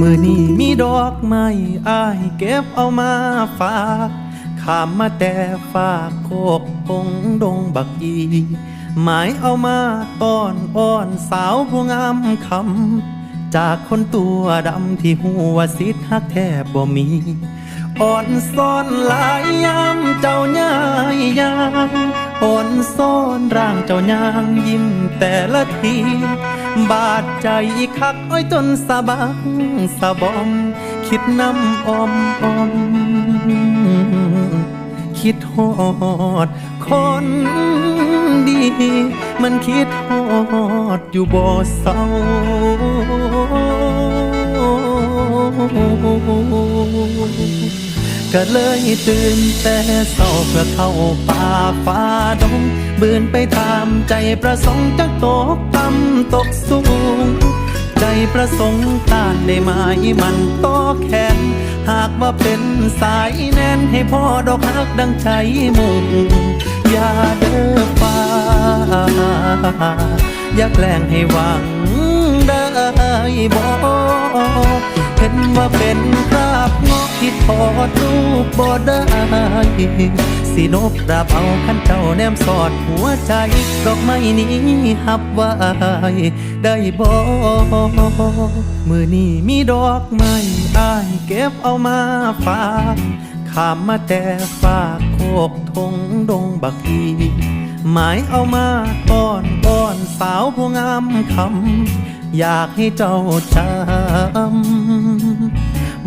มือนี้มีดอกไม้อายเก็บเอามาฝากขามมาแต่ฝากโคกพงดงบักอีหมายเอามาต้อนอ้อนสาวผู้งามคำจากคนตัวดำที่หัวสิทธักแทบบ่มีอ่อนซ่อนหลายยามเจ้าย่ายยางอ่อนซ่อนร่างเจ้ายางยิ้มแต่ละที บาดใจคักอ้อยจนสะบักสะบอม คิดน้ำอมอม คิดฮอดคนดี มันคิดฮอดอยู่บ่เศร้า ก็เลยตื่นแต่เศร้าเพื่อเข้าป่าฟ้าดงบืนไปตามใจประสงค์จักตกต่ำตกสูง ใจประสงค์ต้านได้ไหมมันโตแขนหากว่าเป็นสายแน่นให้พ่อดอกฮักดังใจมุ่งอย่าเด้อฟ้าอย่าแกล้งให้หวังได้บ่เห็นว่าเป็นคราบ งอกที่ทอดรูปบ่ได้สินบดาบเอาขันเจ้าแนมสอดหัวใจดอกไม้นี้หับไว้ได้บ่มือนี้มีดอกไม้อายเก็บเอามาฝากขามมาแต่ฝากโคกทงดงบักอีหมายเอามาอ้อนอ้อนสาวผู้งามคำอยากให้เจ้าจำ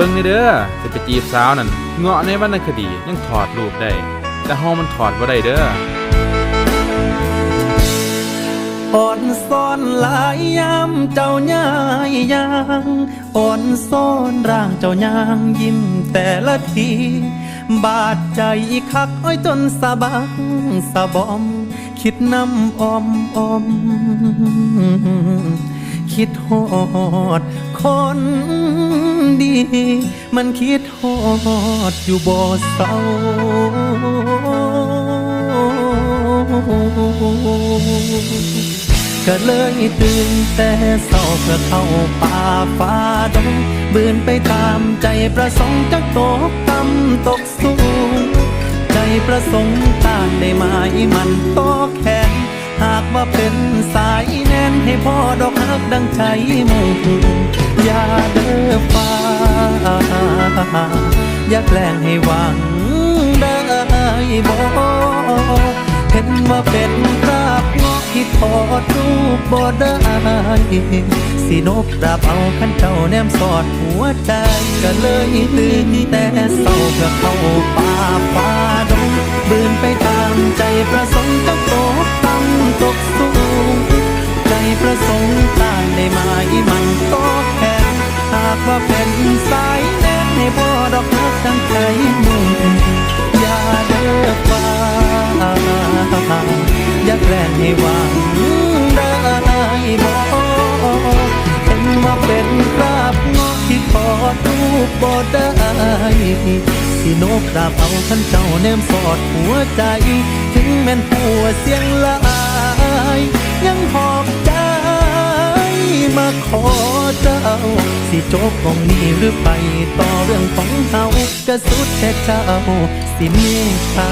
เบิ่งนี่เด้อจะไปจีบสาวนั่นเงาะในวรรณคดียังถอดรูปได้ แต่ห้องมันถอดบ่ได้เด้ออ่อนซ่อนหลายยามเจ้าย่ายยางอ่อนซ่อนร่างเจ้ายางยิ้มแต่ละที บาดใจคักอ้อยจนสะบักสะบอม คิดน้ำอมอม คิดฮอด คนดี มันคิดฮอดอยู่บ่เศร้าก็เลยตื่นแต่เศร้าเพื่อเข้าป่าฟ้าดงบืนไปตามใจประสงค์จักตกต่ำตกสูง ใจประสงค์ต้านได้ไหมมันโตแขนหากว่าเป็นสาย น่นให้พ่อดอกฮักดังใจมุ่งอย่าเด้อฟ้า อย่าแกล้งให้หวังได้บ่เห็นว่าเป็นคราบงอกที่ทอดรูปบ่ได้สินบดาบเอาขันเจ้าแนมสอดหัวใจก็เลยตื่นแต่เศร้าเพื่อเข้าป่าฟ้าดงบืนไปตามใจประสงค์จะตกต่ำต เป็นสายแน่นให้พ่อดอกฮักทั้งใจมุ่งอย่าเลิกฟ้าอย่าแกล้งให้หวังได้บ่เห็นว่าเป็นคราบงอกที่ทอดรูปบ่ได้สินบดาบเอาขันเจ้าแนมสอดหัวใจ ถึงแม่นหัวเสียงหลาย ยังหอบใจมาขอ สิจบของนี้หรือไปต่อเรื่องของเฮากระสุดแต่เจ้าสิเมตตา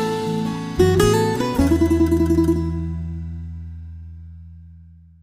「